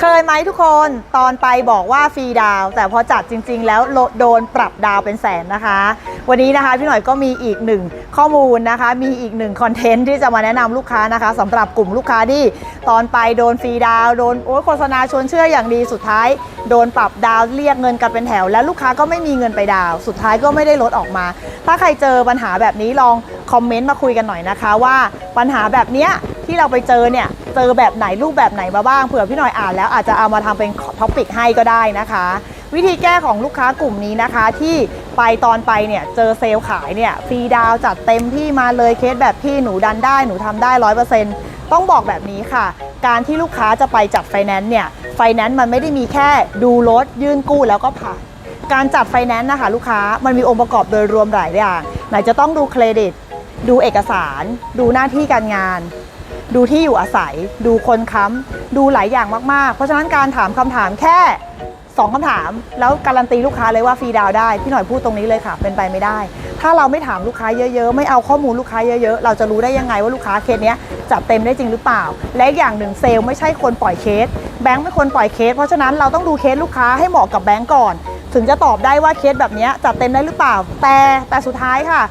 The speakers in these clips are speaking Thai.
เคยไหมทุกคนตอนไปบอกว่าฟรีดาว แต่พอจัดจริง ๆ แล้วโดนปรับดาวเป็นแสนนะคะ วันนี้นะคะพี่หน่อยก็มีอีกหนึ่งข้อมูลนะคะ มีอีกหนึ่งคอนเทนต์ที่จะมาแนะนำลูกค้านะคะสำหรับกลุ่มลูกค้าที่ตอนไปโดนฟรีดาวโดนโอ้โฆษณาชวนเชื่ออย่างดีสุดท้าย โดนปรับดาวเรียกเงินกันเป็นแถว แล้วลูกค้าก็ไม่มีเงินไปดาว สุดท้ายก็ไม่ได้ลดออกมา ถ้าใครเจอปัญหาแบบนี้ลองคอมเมนต์มาคุยกันหน่อยนะคะว่าปัญหาแบบเนี้ย ที่เราไปเจอเนี่ยเจอแบบไหนรูปแบบไหนมาบ้างเผื่อพี่หน่อยอ่านแล้วอาจจะเอามาทำเป็นท็อปิกให้ก็ได้นะคะ วิธีแก้ของลูกค้ากลุ่มนี้นะคะ ที่ไปตอนไปเนี่ยเจอเซลล์ขายเนี่ยฟรีดาวจัดเต็มที่มาเลยเคสแบบพี่หนูดันได้หนูทำได้ร้อยเปอร์เซ็นต์ต้องบอกแบบนี้ค่ะ การที่ลูกค้าจะไปจัดไฟแนนซ์เนี่ยไฟแนนซ์มันไม่ได้มีแค่ดูรถยื่นกู้แล้วก็ผ่านการจัดไฟแนนซ์นะคะลูกค้ามันมีองค์ประกอบโดยรวมหลายอย่างไหนจะต้องดูเครดิต ดูเอกสาร ดูหน้าที่การงาน ดูที่อยู่อาศัย ดูคนค้ำดูหลายอย่างมากๆ เพราะฉะนั้นการถามคำถามแค่2คำถาม แล้วการันตีลูกค้าเลยว่าฟรีดาวได้พี่หน่อยพูดตรงนี้เลยค่ะ เป็นไปไม่ได้ ถ้าเราไม่ถามลูกค้าเยอะๆ ไม่เอาข้อมูลลูกค้าเยอะๆ เราจะรู้ได้ยังไงว่าลูกค้าเคสเนี้ยจัดเต็มได้จริงหรือเปล่า และอย่างหนึ่งเซลล์ไม่ใช่คนปล่อยเคส แบงค์ไม่คนปล่อยเคส เพราะฉะนั้นเราต้องดูเคสลูกค้าให้เหมาะกับแบงค์ก่อน ถึงจะตอบได้ว่าเคสแบบนี้จัดเต็มได้หรือเปล่า แต่แต่สุดท้ายค่ะ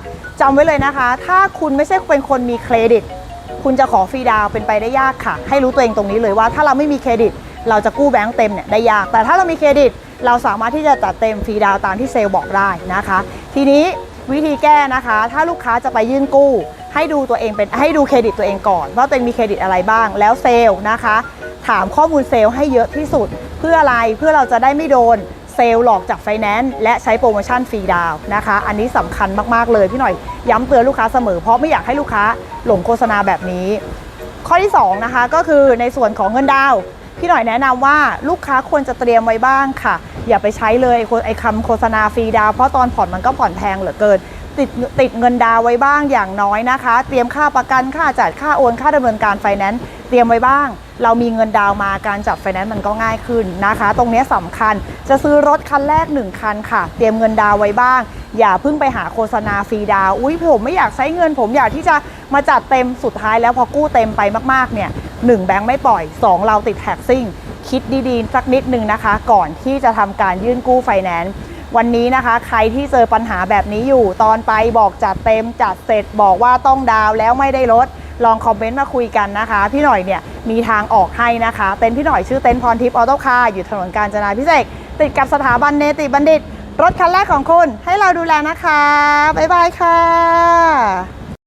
จำไว้เลยนะคะ ถ้าคุณไม่ใช่เป็นคนมีเครดิต คุณจะขอฟรีดาวเป็นไปได้ยากค่ะ ให้รู้ตัวเองตรงนี้เลยว่าถ้าเราไม่มีเครดิต เราจะกู้แบงก์เต็มเนี่ยได้ยาก แต่ถ้าเรามีเครดิต เราสามารถที่จะจัดเต็มฟรีดาวตามที่เซลล์บอกได้นะคะ ทีนี้วิธีแก้นะคะ ถ้าลูกค้าจะไปยื่นกู้ ให้ดูตัวเองเป็นให้ดูเครดิตตัวเองก่อน ว่าตัวเองมีเครดิตอะไรบ้าง แล้วเซลล์นะคะ ถามข้อมูลเซลล์ให้เยอะที่สุด เพื่ออะไรเพื่อเราจะได้ไม่โดน เซลล์หลอกจากไฟแนนซ์และใช้โปรโมชั่นฟรีดาวนะคะ อันนี้สำคัญมาก ๆ เลยพี่หน่อยย้ำเตือนลูกค้าเสมอ เพราะไม่อยากให้ลูกค้าหลงโฆษณาแบบนี้ ข้อที่ 2 นะคะ ก็คือในส่วนของเงินดาวพี่หน่อยแนะนำว่าลูกค้าควรจะเตรียมไว้บ้างค่ะ อย่าไปใช้เลยไอ้คำโฆษณาฟรีดาวเพราะตอนผ่อนมันก็ผ่อนแพงเหลือเกิน ติดติดเงินดาวไว้บ้างอย่างน้อยนะคะ เตรียมค่าประกันค่าจัดค่าโอนค่าดำเนินการไฟแนนซ์เตรียมไว้บ้าง เรามีเงินดาวมาการจัดไฟแนนซ์มันก็ง่ายขึ้นนะคะ ตรงนี้สำคัญจะซื้อรถคันแรก 1 คันค่ะ เตรียมเงินดาวไว้บ้าง อย่าเพิ่งไปหาโฆษณาฟรีดาวอุ้ยผมไม่อยากใช้เงิน ผมอยากที่จะมาจัดเต็มสุดท้ายแล้วพอกู้เต็มไปมากๆเนี่ยหนึ่งแบงค์ไม่ปล่อย 2 เราติดแท็กซิ่งคิดดีๆ สักนิดนึงนะคะ ก่อนที่จะทำการยื่นกู้ไฟแนนซ์ วันนี้นะคะ ใครที่เจอปัญหาแบบนี้อยู่ ตอนไปบอกจัดเต็มจัดเสร็จบอกว่าต้องดาวแล้วไม่ได้ลด ลองคอมเมนต์มาคุยกันนะคะ พี่หน่อยเนี่ยมีทางออกให้นะคะ เต็นท์พี่หน่อยชื่อเต็นท์พรทิพย์ออโต้คาร์อยู่ถนนกาญจนาพิเศษติดกับสถาบันเนติบัณฑิต รถคันแรกของคุณให้เราดูแลนะคะบ๊ายบายค่ะ